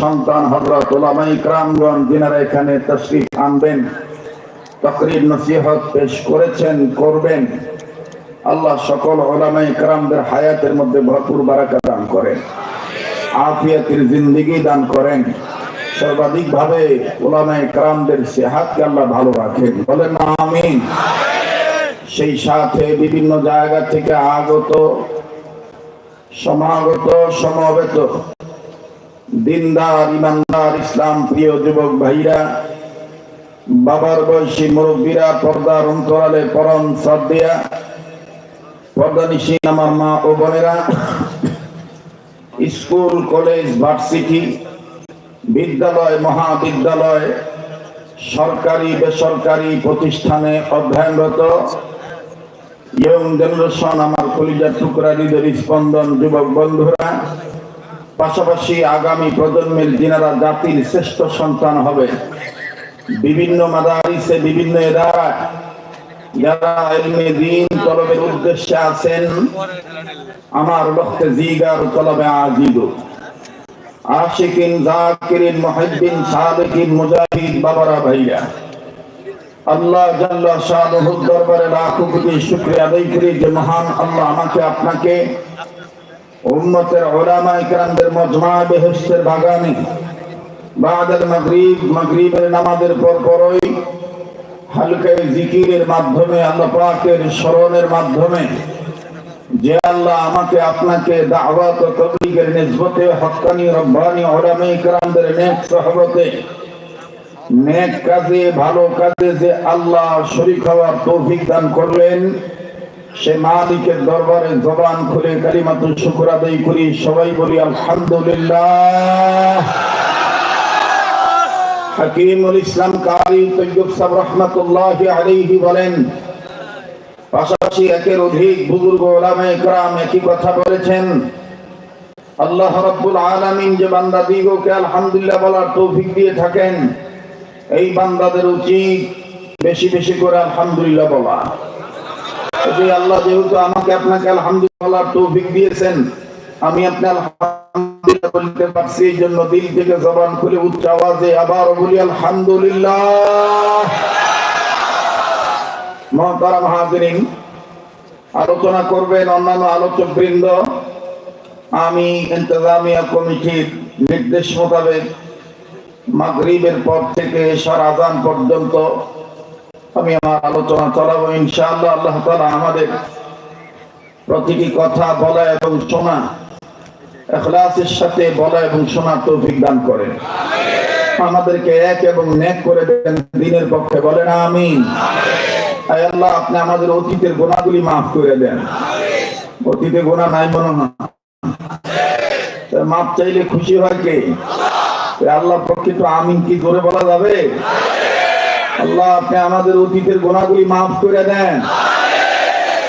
সন্তান হজরত ওলামাই ক্রামগণ যিনারা এখানে তশরিফ আনবেন, তকরির নসিহত পেশ করেছেন, করবেন। আল্লাহ সকল ওলামাই ক্রামদের হায়াতের মধ্যে ভরপুর বারাকা দান করেন, আফিয়াতের জিন্দিগি দান করেন। সর্বাধিক ভাবে ওলামাই ক্রামদের সেহাতকে আল্লাহ ভালো রাখেন। বলেন আমিন। সেই সাথে বিভিন্ন জায়গা থেকে আগত, সমাগত, সমবেত দিনদার, ইমানদার, ইসলাম প্রিয় যুবক ভাইরা, বাবার বয়সী মুরব্বীরা, পর্দার অন্তরালে পরম শ্রদ্ধেয়া পর্দানিসীন আমার মা ও বোনেরা, স্কুল, কলেজ, ভার্সিটি, বিদ্যালয়, মহাবিদ্যালয়, সরকারি, বেসরকারি প্রতিষ্ঠানে অধ্যয়নরত ইয়ং জেনারেশন, আমার কলিজার টুকরা হৃদয়ের স্পন্দন যুবক বন্ধুরা পাশাপাশি আগামী প্রজন্মের যিনারা জাতির শ্রেষ্ঠ সন্তান হবে, বিভিন্ন মাদারিসে বিভিন্ন যারা দিন তলবের উদ্দেশ্যে আছেন, আমার জিগার তলবে আজিদ। আশিকিন, জাকিরিন মুজাহিদ, বাবারা আল্লাহ জাল্লা শাহুর দরবারে লাখো কোটি আদায় করি যে মহান আল্লাহ আমাকে আপনাকে উম্মতের ওলামা ইকরামদের মজমা বেহেশতের বাগানে। বাদাল মাগরিব, মাগরিবের নামাজের পর পরই হালকায় জিকিরের মাধ্যমে, আল্লাহ পাকের স্মরণের মাধ্যমে যে আল্লাহ আমাকে আপনাকে দাওয়াত ও তবলিগের নিসবতে হক্কানি, রব্বানি, ওলামা ইকরামদের নেক সহবতে, নেক কাজে, ভালো কাজে যে আল্লাহ শরীক হওয়ার তৌফিক দান করলেন। সে মালিকের দরবারে জবান খুলে কালী মাত্র শুকুর আদায় করি, সবাই বলি আলহামদুলিল্লাহ। হাকিমুল ইসলাম কারি তৈয়ব সাহ রহমাতুল্লাহ আলাইহি বলেন, পাশাপাশি একের অধিক বুজুর্গ ওলামা একরাম একই কথা বলেছেন, আল্লাহ রব্বুল আলামিন যে বান্দা দিগকে আলহামদুলিল্লাহ বলার তৌফিক দিয়ে থাকেন, এই বান্দাদের উচিত বেশি বেশি করে আলহামদুলিল্লাহ বলা। যে আল্লাহ যেহেতু আমাকে আপনাকে আলহামদুলিল্লাহ তৌফিক দিয়েছেন, আমি আলহামদুলিল্লাহ বলতে পারছি, এই জন্য দিল থেকে জবান খুলে উচ্চ আওয়াজে আবার বলি, আলহামদুলিল্লাহ। আলোচনা করবেন অন্যান্য আলোচক বৃন্দ আমি ইন্তজামিয়া কমিটির নির্দেশ মোতাবেক মাগরিবের পর থেকে সার আজান পর্যন্ত আমি আমার আলোচনা চালাবো, ইনশাআল্লাহ আল্লাহ তাআলা আমাদের প্রতিটি কথা বলা এবং শোনা এখলাসের সাথে বলা এবং শোনা তৌফিক দান করেন। আমাদেরকে এক এবং নেক করে দেন, দিনের পক্ষে বলেন আমিন। আয় আল্লাহ, আপনি আমাদের অতীতের গুণাগুলি মাফ করে দেন। অতীতে গুণা নাই মনে তা মাপ চাইলে খুশি হয় কে? আল্লাহ। পক্ষে তো আমিন কি করে বলা যাবে? আল্লাহ, আপনি আমাদের অতীতের গুণাগুলি মাফ করে দেন।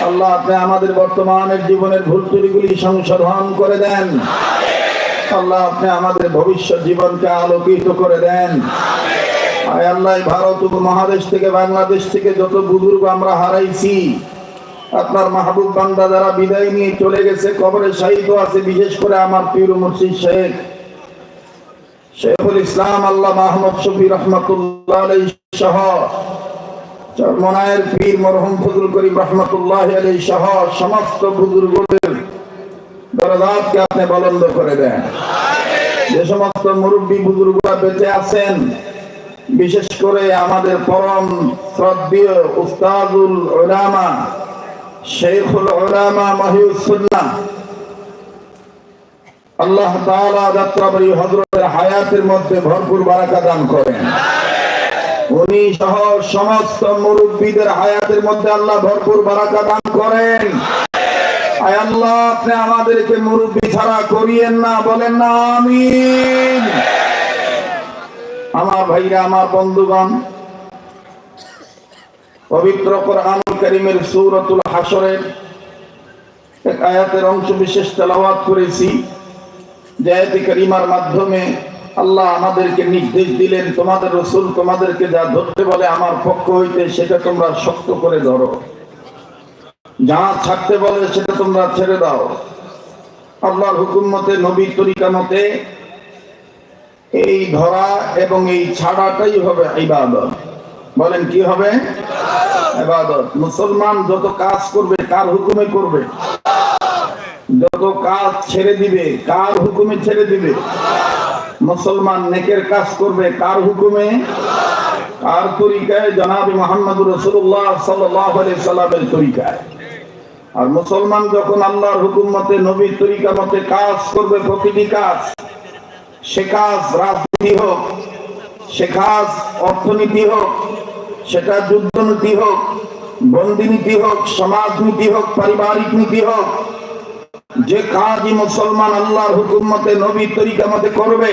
আল্লাহ, আপনি আমাদের বর্তমানের জীবনের ভুল ত্রুটিগুলি সংশোধন করে দেন। আল্লাহ, আপনি আমাদের ভবিষ্যৎ জীবনকে আলোকিত করে দেন। আল্লাহ ভারত উপমহাদেশ থেকে বাংলাদেশ থেকে যত বুজুর্গ আমরা হারাইছি, আপনার মাহবুব বান্দা যারা বিদায় নিয়ে চলে গেছে, কবরে সাহিত্য আছে, বিশেষ করে আমার পীর মুর্শিদ শেখ। শেখুল ইসলাম আল্লাহ মাহমুদ শফি রহমতুল্লাহ সহ চরমনায়ের পীর মরহুম ফজল করিম রহমতুল্লাহ আলাই সহ সমস্ত বুজুর্গদের দরজাতকে আপনি বলন্দ করে দেন। যে সমস্ত মুরব্বী বুজুর্গরা বেঁচে আছেন বিশেষ করে আমাদের পরম শ্রদ্ধীয় উস্তাদুল উলামা শেখুল উলামা মহিউসুল্লাহ আল্লাহ তাআলা যাত্রাবাড়ি হযরতের হায়াতের মধ্যে ভরপুর বারাকা দান করেন। উনি সহ সমস্ত মুরব্বীদের হায়াতের মধ্যে আল্লাহ ভরপুর বারাকা দান করেন। আয় আল্লাহ, আপনি আমাদেরকে মুরব্বী ছাড়া করিয়েন না, বলেন না, আমিন। আমার ভাইরা, আমার বন্ধুগণ, পবিত্র কোরআনুল কারীমের সূরাতুল হাসরের এক আয়াতের অংশ বিশেষ তেলাওয়াত করেছি। যে আয়াতে কারিমার মাধ্যমে আল্লাহ আমাদেরকে নির্দেশ দিলেন তোমাদের রসুল তোমাদেরকে যা ধরতে বলে আমার পক্ষ হইতে সেটা তোমরা শক্ত করে ধরো। যা ছাড়তে বলে সেটা তোমরা ছেড়ে দাও। আল্লাহর হুকুম মতে নবীর তরিকা মতে এই ধরা এবং এই ছাড়াটাই হবে ইবাদত। বলেন কি হবে? ইবাদত। মুসলমান যত কাজ করবে কার হুকুমে করবে। যত কাজ ছেড়ে দিবে, কার হুকুমে ছেড়ে দিবে? মুসলমান নেকের কাজ করবে কার হুকুমে? কার তরিকায়? জনাবি মোহাম্মদ রসুল্লাহ সাল্লামের তরিকায়। আর মুসলমান যখন আল্লাহর হুকুম মতে, নবীর তরিকা মতে কাজ করবে, প্রতিটি কাজ, সে কাজ রাজনীতি হোক, সে কাজ অর্থনীতি হোক, সেটা যুদ্ধনীতি হোক, বন্দিনীতি হোক, সমাজনীতি হোক, পারিবারিক নীতি হোক যে কাজই মুসলমান আল্লাহর হুকুম মতে নবীর তরিকা মতে করবে,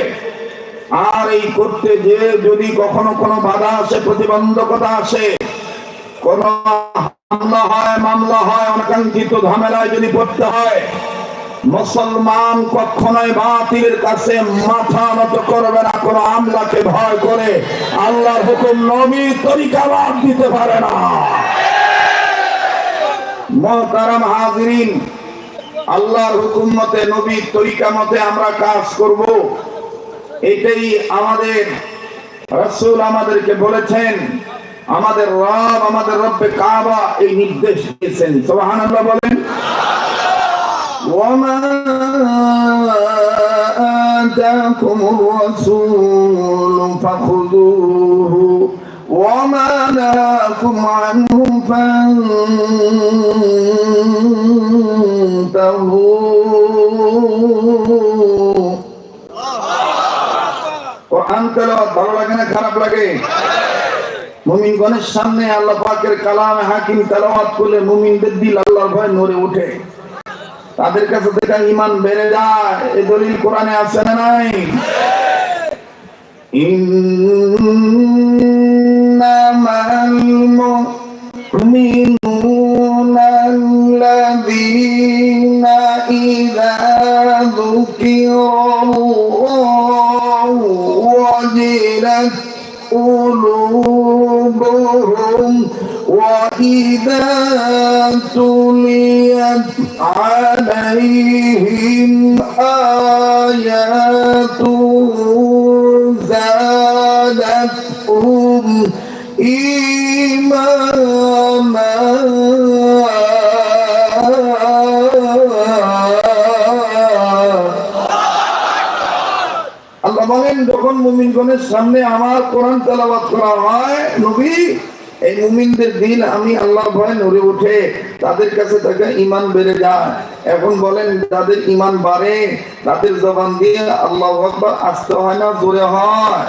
আর এই করতে যে যদি কখনো কোনো বাধা আসে, প্রতিবন্ধকতা আসে, কোন হামলা হয়, মামলা হয়, অনাকাঙ্ক্ষিত ঝামেলায় যদি পড়তে হয়, মুসলমান কখনোই বাতিলের কাছে মাথা নত করবে না, কোন আমলাকে ভয় করে আল্লাহর হুকুম নবীর তরিকা বাদ দিতে পারে না। মহতারাম হাজিরিন আল্লাহর হুকুম মতে নবীর তরিকা মতে আমরা কাজ করব এটাই আমাদের রসুল আমাদেরকে বলেছেন আমাদের রব আমাদের রব্বে কাবা এই নির্দেশ দিয়েছেন সোহান বলেন وما آتاكم الرسول فخذوه وما نهاكم عنه فانتهوا কোরআন তেলাওয়াত ভালো লাগে না খারাপ লাগে মুমিনগণের সামনে আল্লাহ পাকের কালামে হাকিম তেলাওয়াত করলে মুমিনদের দিল আল্লাহর ভয় নড়ে ওঠে তাদের কাছে থেকে ইমান বেড়ে যায় এই দলিল কোরআনে আছে না নাই إنما عليهم آياته زادتهم إيمانا আল্লাহ বলেন যখন মুমিনগণের সামনে আমার কোরআন তেলাওয়াত করা হয় নবী এই মুমিনদের দিল আমি আল্লাহ ভয় নড়ে ওঠে তাদের কাছে তাকে ইমান বেড়ে যায়। এখন বলেন, যাদের ইমান বাড়ে, তাদের জবান দিয়ে আল্লাহ আসতে হয় না, জোরে হয়।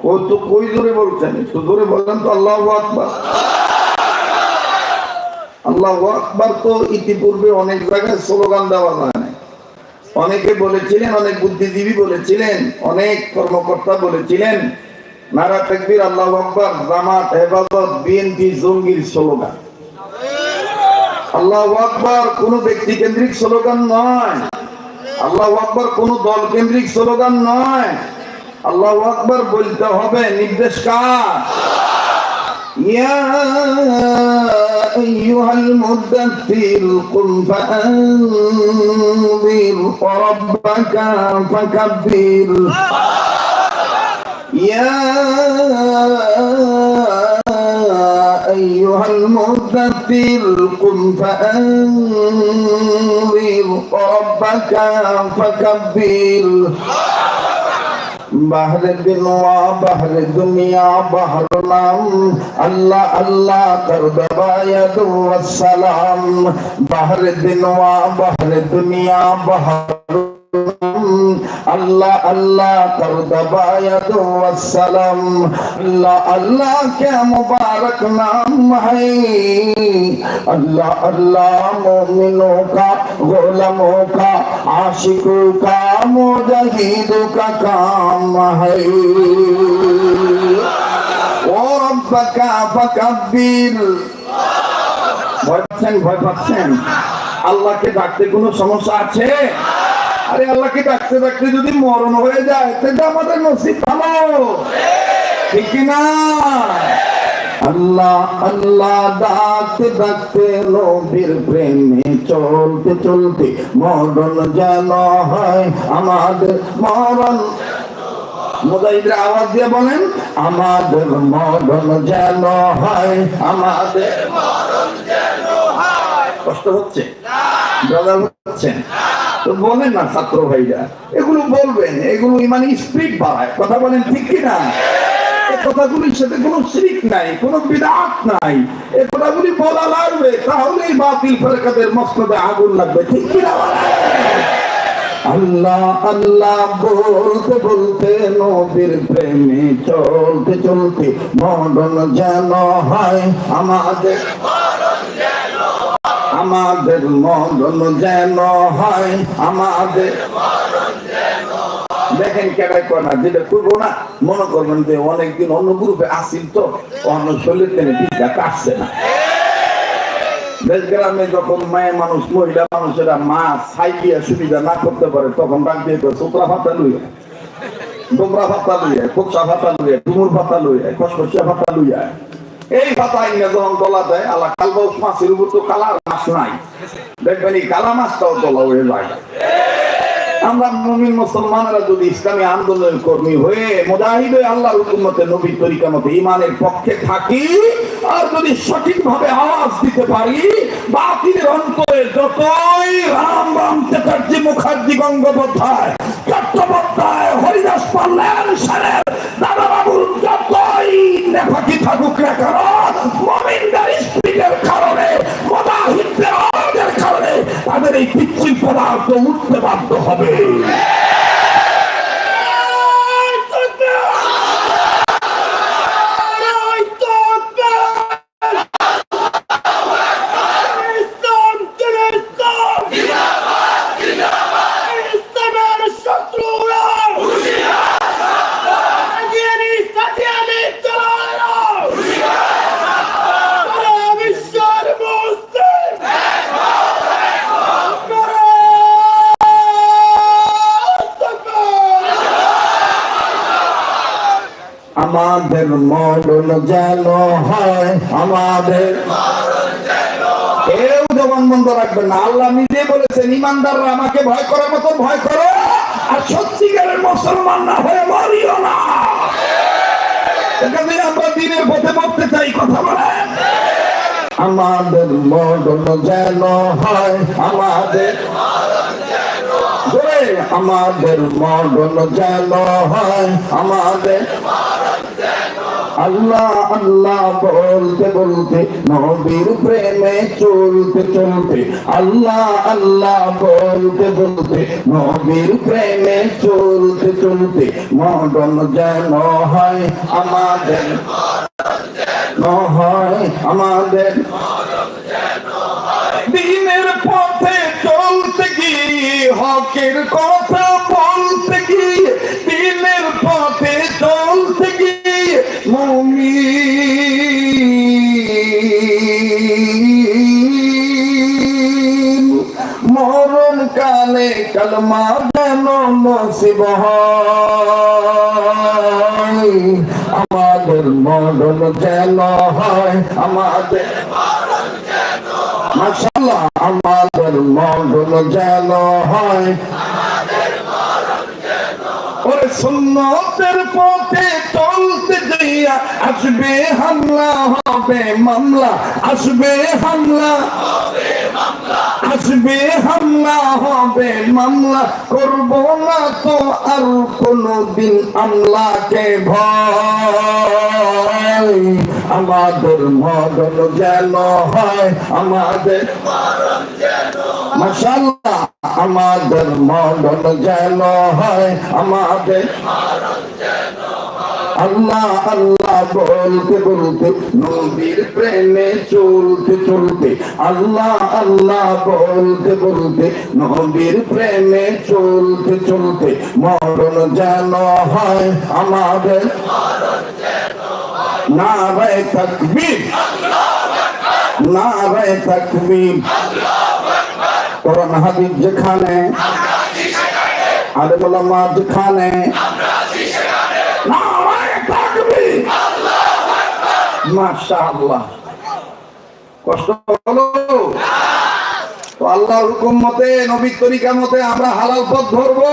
কত, কই জোরে বলছেন? জোরে বলেন তো, আল্লাহ আকবার। আল্লাহ আকবার তো ইতিপূর্বে অনেক জায়গায় স্লোগান দেওয়া যায় অনেকে বলেছিলেন, অনেক বুদ্ধিজীবী বলেছিলেন, অনেক কর্মকর্তা বলেছিলেন নারা তাকবীর, আল্লাহু আকবার, জামাত ইবাদত বিএনপি, জঙ্গির স্লোগান। আল্লাহু আকবার কোন ব্যক্তি কেন্দ্রিক স্লোগান নয়। আল্লাহু আকবার কোন দল কেন্দ্রিক স্লোগান নয়। আল্লাহু আকবার বলতে হবে নির্দেশ কার? ইয়া يا أيها المدثر قم فأنذر وربك فكبر. بحر دنوا بحر دنیا بحر نام اللہ اللہ کر دبایت والسلام بحر دنوا بحر دنیا بحر আল্লাহ আল্লাহ, তার আল্লাহ আল্লাহ, কে মুবারক নাম ও রব্বাকা ফাকাব্বির ভয় পাচ্ছেন ভয় পাচ্ছেন? আল্লাহকে ডাকতে কোনো সমস্যা আছে? আরে আল্লাহকে ডাকতে ডাকতে যদি মরণ হয়ে যায় তাহলে আমাদের নসিব ভালো। ঠিক কি না? আল্লাহ আল্লাহ ডাকতে ডাকতে নবীর প্রেমে চলতে চলতে মরণ যেন হয় আমাদের মরণ। মুজাহিদরা আওয়াজ দিয়ে বলেন আমাদের মরণ যেন হয় আমাদের কষ্ট হচ্ছে? ব্রাদার হচ্ছেন না ছাত্র ভাইরা, এগুলো বলবেন, এগুলো মানে স্পিড বাড়ায়, কথা বলেন ঠিক কোনো? আগুন লাগবে আল্লাহ আল্লাহ বলতে বলতে নবীর প্রেমে চলতে চলতে মরণ যেন হয় আমাদের। আমাদের মরণ যেন হয় আমাদের দেখেন কেটে করা যেটা করব না মনে করবেন যে অনেকদিন অন্য গ্রুপে আসিল তো অন্য শরীর কাটছে না। যখন মায়ের মানুষ মহিলা মানুষেরা মা সাইকিয়া সুবিধা না করতে পারে তখন ডাক দিয়ে কয়, সুতরা ভাতা লইয়া ডোমরা ভাতা লইয়া কোকসা ভাতা লইয়া ডুমুর ভাতা লইয়া কসকসিয়া ভাতা লইয়া। এই ভাতা আইনে যখন দলা দেয়, আল্লাহ কালবাউস মাছের উপর তো কালার মাছ নাই। দেখবেন এই কালা মাছটাও দলা হয়ে যায়। আমরা মুমিন মুসলমানেরা যদি ইসলামী আন্দোলনের কর্মী হয়ে মুজাহিদ আল্লাহর হুকুমতে নবীর তরিকা মতো ইমানের পক্ষে থাকি, আর যদি সঠিকভাবে আওয়াজ দিতে পারি, বাতিলের অন্তরে যতই রাম রাম চ্যাটার্জি, মুখার্জি, গঙ্গোপাধ্যায়, চট্টোপাধ্যায়, হরিদাস পাল্লেন সেনের দাদা বাবুর যতই নেফাকি থাকুক কারণে আওয়াজের কারণে তাদের এই পিচ্ছিল পদার্থ উঠতে বাধ্য হবে। আমাদের মরণ যেন হয়, আমাদের কেউ জবান বন্ধ রাখবেন না। আল্লাহ নিজে বলেছেন, ইমানদাররা আমাকে ভয় করার মতো ভয় করো, আর সত্যিকারের মুসলমান না হয়ে মরিও না। আমাদের মরণ যেন হয়, আমাদের আমাদের মরণ যেন হয়, আমাদের আল্লাহ আল্লাহ বলতে বলতে, নবীর প্রেমে চলতে চলতে, আল্লাহ আল্লাহ বলতে বলতে, নবীর প্রেমে চলতে চলতে মরণ যেন হয় আমাদের হয় আমাদের। দিনের পথে চলতে গিয়ে হকের কথা বলতে আমাদের মরণ যেন হয় আমাদের মাশাআল্লাহ আমাদের মরণ যেন হয় ওরে সুন্নতের পথে চলতে যাইয়া আসবে হামলা হবে মামলা আসবে হামলা। আসবে হামলা হবে মামলা। করব আমলাকে ভয়। আমাদের মদন যেন হয় আমাদের মশাল্লাহ আমাদের মদন যেন হয় আমাদের আল্লাহ আল্লাহ বলতে বলতে, নবীর প্রেমে চলতে চলতে, আল্লাহ আল্লাহ বলতে বলতে, নবীর প্রেমে চলতে চলতে, মরণ যেন হয় আমাদের। না না যেখানে, আলেম ওলামা যেখানে নারায়ে তাকবীর কষ্ট হলো? তো আল্লাহর হুকুম মতে, নবীর তরিকা মতে আমরা হালাল পথ ধরবো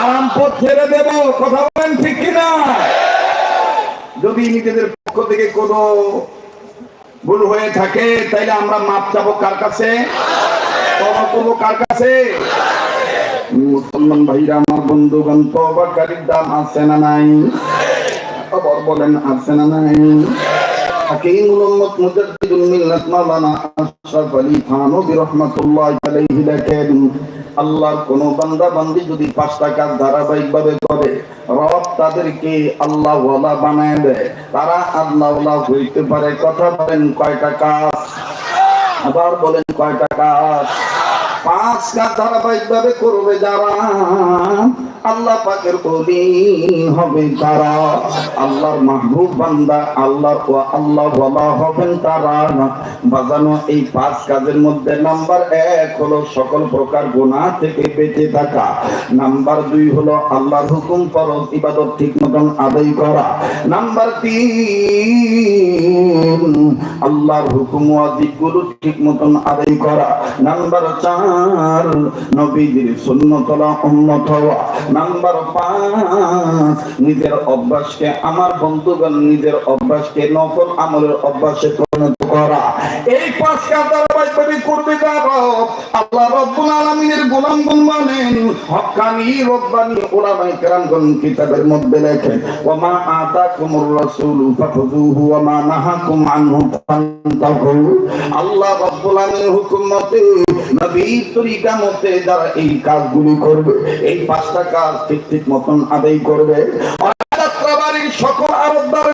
আরাম পথ ছেড়ে দেব, কথা বলেন ঠিক কিনা? যদি নিজেদের পক্ষ থেকে কোনো ভুল হয়ে থাকে, তাইলে আমরা মাপ চাবো কার কাছে? তবা করব কার কাছে? মুসলমান ভাইরা, আমার বন্ধুগণ তবাকারীর দাম আছে না নাই? আবার বলেন মাওলানা আশরাফ আলী থানভী রাহমাতুল্লাহি আলাইহি লেখেন আল্লাহর কোন বান্দা বান্দি যদি পাঁচটা কাজ ধারাবাহিকভাবে করে, রব তাদেরকে আল্লাহ ওয়ালা বানায় দেয়। তারা আল্লাহ হইতে পারে। কথা বলেন কয়টা কাজ? আবার বলেন কয়টা কাজ? পাঁচ কাজ ধারাবাহিক ভাবে করবে যারা, আল্লাহ পাকের বলি হবে তারা। আল্লাহর মাহবুব বান্দা আল্লাহ আল্লাহ বলা হবেন তারা। বাজানো এই পাঁচ কাজের মধ্যে নাম্বার এক হলো সকল প্রকার গুনাহ থেকে বেঁচে থাকা। নাম্বার দুই হলো আল্লাহর হুকুম ফরজ, ইবাদত ঠিক মতন আদায় করা। নাম্বার তিন, আল্লাহর হুকুম ওয়াজিবগুলো ঠিক মতন আদায় করা। নাম্বার চার নবীদের সুন্নতলা উন্নত নাম্বার পাঁচ, নিজের অভ্যাসকে, আমার বন্ধুগণ নিজের অভ্যাসকে নকল আমলের অভ্যাসে পরিণত করা। এই করবে তারা আল্লাহ রব্বুল আলামিনের গোলাম মানেন। হক্কানি রব্বানি ওলামাই কেরামগণ কিতাবের মধ্যে লেখেন ওয়া মা আতাকুমুর রাসূলু ফাখুযুহু ওয়া মা নাহাকুম আনহু আল্লাহ রব্বুল আলামিনের হুকুম মতে তরিকা মতে যারা এই কাজগুলি করবে, এই পাঁচটা কাজ ঠিক ঠিক মতন আদায় করবে। সকল আরবদারের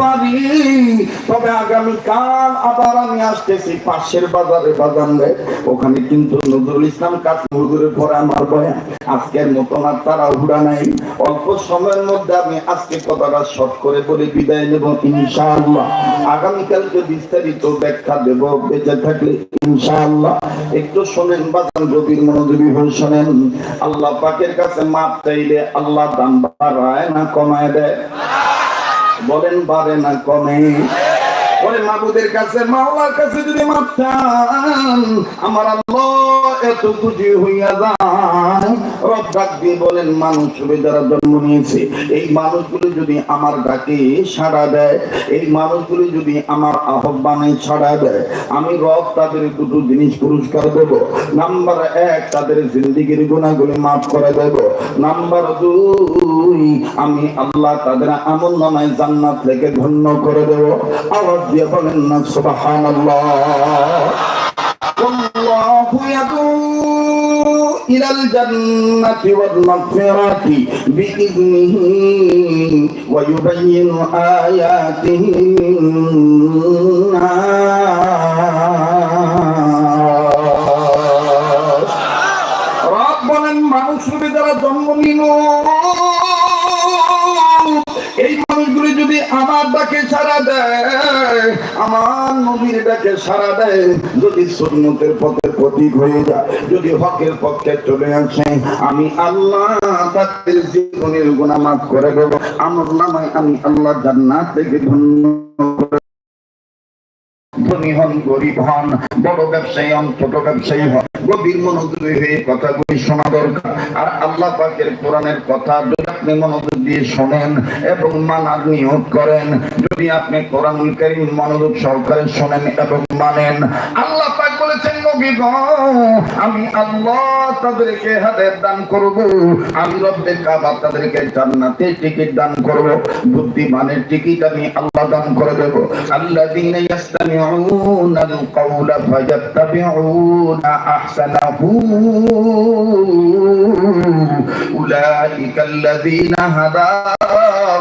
পারি। তবে আগামী কাল আবার আমি আসতেছি পাশের বাজারে বাজারে। ওখানে কিন্তু নজরুল ইসলাম কাশ্মীরের পরে আমার বয়ান, আজকের মতন আর তারা উড়া নাই। অল্প সময়ের মধ্যে আমি আজকে কথাটা শর্ট করে বলে বিদায় নেব ইনশাআল্লাহ। আগামীকালকে বিস্তারিত ব্যাখ্যা দেব, বেঁচে থাকলে ইনশাআল্লাহ। একটু শোনেন, বাজান গভীর মনোযোগী হয়ে শোনেন। আল্লাহ পাকের কাছে মাপ চাইলে আল্লাহ দাম বাড়ায় না কমায় দেয়। বলেন বাড়ে না কমে। ওরে মাবুদের কাছে, মাওলার কাছে যদি মাথা আমার আল্লাহ এত খুশি হইয়া যায় রব ডাক দিয়ে বলেন, মানুষ রূপে যারা জন্ম নিয়েছে, এই মানুষগুলো যদি আমার ডাকে সাড়া দেয়, এই মানুষগুলো যদি আমার আহ্বানে সাড়া দেয়, আমি রব তাদের দুটো জিনিস পুরস্কার দেব। নাম্বার এক, তাদের জিন্দিগির গুণাগুলি মাফ করে দেব। নাম্বার দুই, আমি আল্লাহ তাদের আমল নামায় জান্নাত থেকে ধন্য করে দেব। আওয়াজ দিয়ে বলেন না সুবাহ আল্লাহ إلى الجنة والمغفرة بإذنه ويبين آياته للناس ডাকে সারা দেয়। যদি সুন্নতের পথে প্রতীক হয়ে যায়, যদি হকের পক্ষে চলে আসে, আমি আল্লাহ তাদের জীবনের গুণা মাফ করে দেবো। আমার নামায় আমি আল্লাহ জান্নাত থেকে ধন্য ধনী হন, গরিব হন, বড় ব্যবসায়ী হন, ছোট ব্যবসায়ী হন। গভীর মনোযোগী হয়ে কথাগুলি শোনা দরকার। আর আল্লাহ পাকের কোরআনের কথা যদি আপনি মনোযোগ দিয়ে শোনেন এবং মানার নিয়োগ করেন। যদি আপনি কোরআন করিম মনোযোগ সহকারে শোনেন এবং মানেন, আল্লাহ পাক বলেছেন নবী গো আমি আল্লাহ তাদেরকে হাতের দান করব, আমি রব্বে কাবা তাদেরকে জান্নাতে টিকিট দান করব, বুদ্ধিমানের টিকিট আমি আল্লাহ দান করে দেব। আল্লাযীনা ইয়াস্তামিউনা আল কাওলা ফায়াত্তাবিউনা আহসানাহু। উলাইকা আল্লাযীনা হাদাহুমুল্লাহ।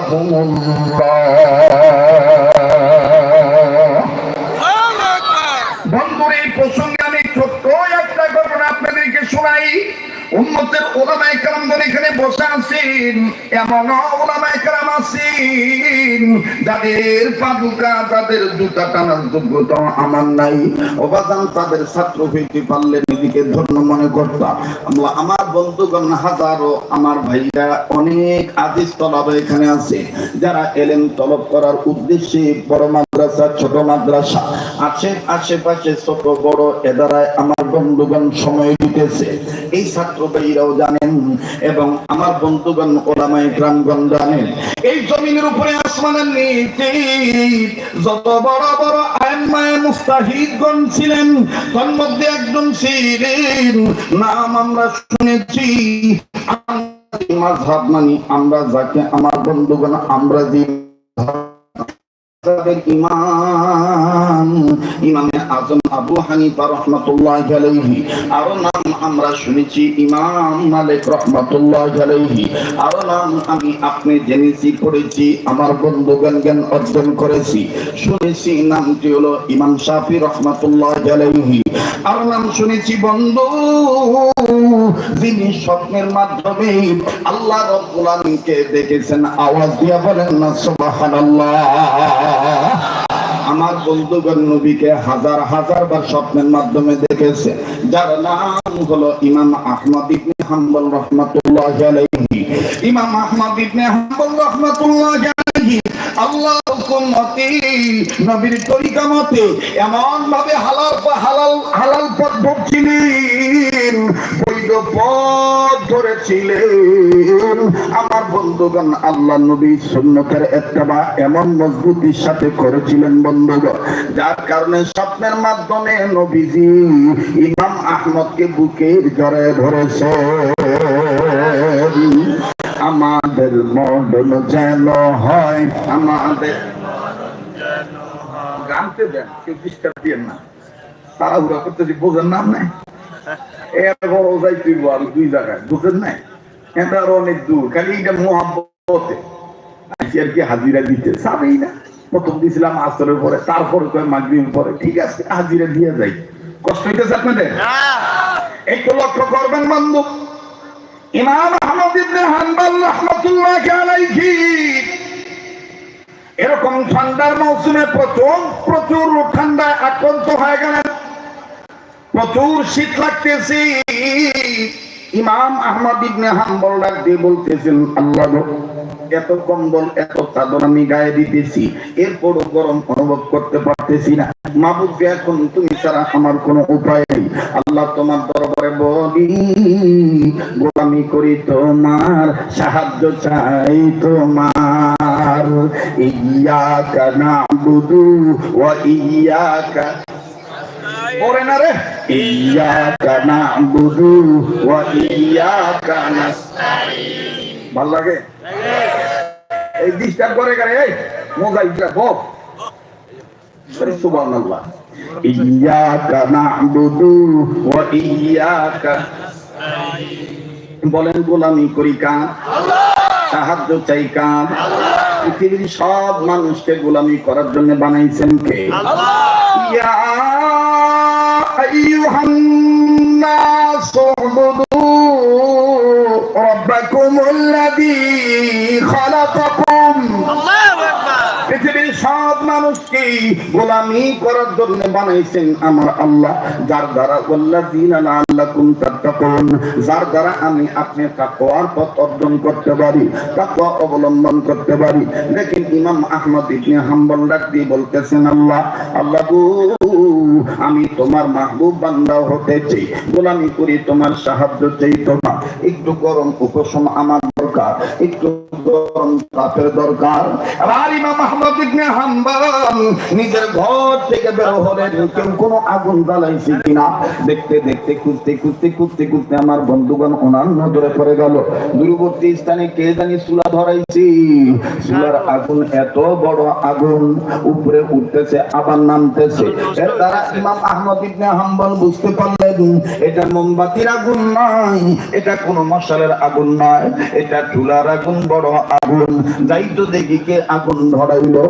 Bye. শোনাই উন্মতের ওলামায় কারামগণ এখানে বসে আছেন, এমন ওলামায় কারাম আছেন, যাদের পাদুকা তাদের জুতা টানার যোগ্যতা আমার নাই। অবাদান তাদের ছাত্র হইতে পারলে নিজেকে ধন্য মনে করতাম। আমরা বন্ধুগণ হাজারো, আমার ভাইরা অনেক আদিস তলাবে এখানে আছে, যারা এলেন তলব করার উদ্দেশ্যে বড় মাদ্রাসা, ছোট মাদ্রাসা আছে আশেপাশে ছোট বড় এদারায় আমার বন্ধুগণ সময় দিতেছে। এই ছাত্র জানেন এবং আমার বন্ধুগণ ওলামাই গ্রামগণ জানেন। এই জমিনের উপরে আসমানের যত বড় বড় মুস্তাহিদগণ ছিলেন, তার মধ্যে একজন ছিলেন নাম আমরা শুনেছি মাঝহাব মানি, আমরা যাকে, আমার বন্ধুগণ, আমরা যে ইমাম ইমামে আজম আবু হানিফা আলাইহি। আরও নাম আমরা শুনেছি ইমাম মালিক আলাইহি। আরও নাম আমি আপনি জেনেছি, পড়েছি, আমার বন্ধুগণ জ্ঞান অর্জন করেছি। শুনেছি নামটি হলো ইমাম শাফি রহমাতুল্লাহ আলাইহি। আরও নাম শুনেছি বন্ধু। যিনি স্বপ্নের মাধ্যমে আল্লাহ রব্বুল আলামিনকে দেখেছেন, আওয়াজ দিয়া বলেন না, সুবহানাল্লাহ। আমার বন্ধুগণ নবীকে হাজার হাজার বার স্বপ্নের মাধ্যমে দেখেছে, যার নাম হলো ইমাম আহমদ ইবনে হাম্বল রহমাতুল্লাহ আলাইহি। ইমাম আহমদ ইবনে হাম্বল রহমাতুল্লাহ আলাইহি আল্লাহ হুকুমতে নবীর তরিকা মতে এমন ভাবে হালাল হালাল হালাল পথ ভুগছিলেন বৈধ পথ ধরেছিলেন। আমার বন্ধুগণ, আল্লাহ নবী সুন্নতের একটা এমন মজবুতির সাথে করেছিলেন বন্ধুগণ, যার কারণে স্বপ্নের মাধ্যমে নবীজি ইমাম আহমদকে বুকের জড়ে ধরেছে আমাদের মডন যেন হয় আমাদের দেন কেউ ডিস্টার্ব দিয়ে না। তাড়াহুড়া করতেছি বোঝার নাম নাই? এর বড় যাই তুই বল দুই জায়গায় বুঝেন নাই? এটা আরও অনেক দূর খালি এটা আজকে আর কি হাজিরা দিতে সাবেই না। প্রথম দিয়েছিলাম আসরের পরে তারপরে তো মাগরিব পরে ঠিক আছে হাজিরা দিয়ে যাই। কষ্ট হইতেছে আপনাদের? একটু লক্ষ্য করবেন বন্ধু। ইমাম আহমদ ইবনে হানবাল রাহমাতুল্লাহি আলাইহি। এরকম ঠান্ডার মৌসুমে প্রচুর প্রচুর ঠান্ডায় আক্রান্ত হয়ে গেলেন। প্রচুর শীত লাগতেছে। ইমাম আহমদ ইবনে হাম্বল ডাক দিয়ে বলতেছেন, আল্লাহ এত কম্বল, এত চাদর আমি গায়ে দিতেছি। এরপরও গরম অনুভব করতে পারতেছি না। মাহবুবকে এখন তুমি ছাড়া আমার কোনো উপায় নেই। আল্লাহ তোমার দরবারে বলি, গোলামি করি তোমার, সাহায্য চাই তোমার। ইয়াকা না রে। ইয়াকা ইয়াকা ভালো লাগে? এই ডিস্টার্ব করে এই বক সুবহানাল্লাহ। ইয়াকা ওয়া ইয়াকা। বলেন, গোলামি করি কার সাহায্য চাই কার পৃথিবীর সব মানুষকে গোলামি করার জন্য বানাইছেন কে? ইয়া আইয়ুহান নাস পৃথিবীর সব মানুষকে গোলামি করার জন্য বানাইছেন? আমার আল্লাহ যার দ্বারা তাত্তাকুন যার দ্বারা আমি আপনি তাকওয়ার পথ অর্জন করতে পারি তাকওয়া অবলম্বন করতে পারি। লেকিন ইমাম আহমদ ইবনে হাম্বল বলতেছেন আল্লাহ আল্লাহ গো আমি তোমার মাহবুব বান্দা হতে চাই। গোলামি করি তোমার সাহায্য চাই তোমার একটু গরম উপশম আমার দরকার, একটু গরম তাপের দরকার। আবার ইমাম আহমদ ইবনে হাম্বল নিজের ঘর থেকে বের হলেন কেউ কোনো আগুন জ্বালাইছে কিনা। দেখতে দেখতে, খুঁজতে খুঁজতে খুঁজতে খুঁজতে আমার বন্ধুগণ ওনার নজরে পড়ে গেল। দূরবর্তী স্থানে কে জানি চুলা ধরাইছি। চুলার আগুন এত বড় আগুন, উপরে উঠতেছে, আবার নামতেছে। এর দ্বারা ইমাম আহমদ ইবনে হাম্বল বুঝতে পারলেন, এটা মোমবাতির আগুন নয়, এটা কোনো মশালের আগুন নয়, এটা চুলার আগুন বড় আগুন যাই তো দেখি কে আগুন ধরাইলো।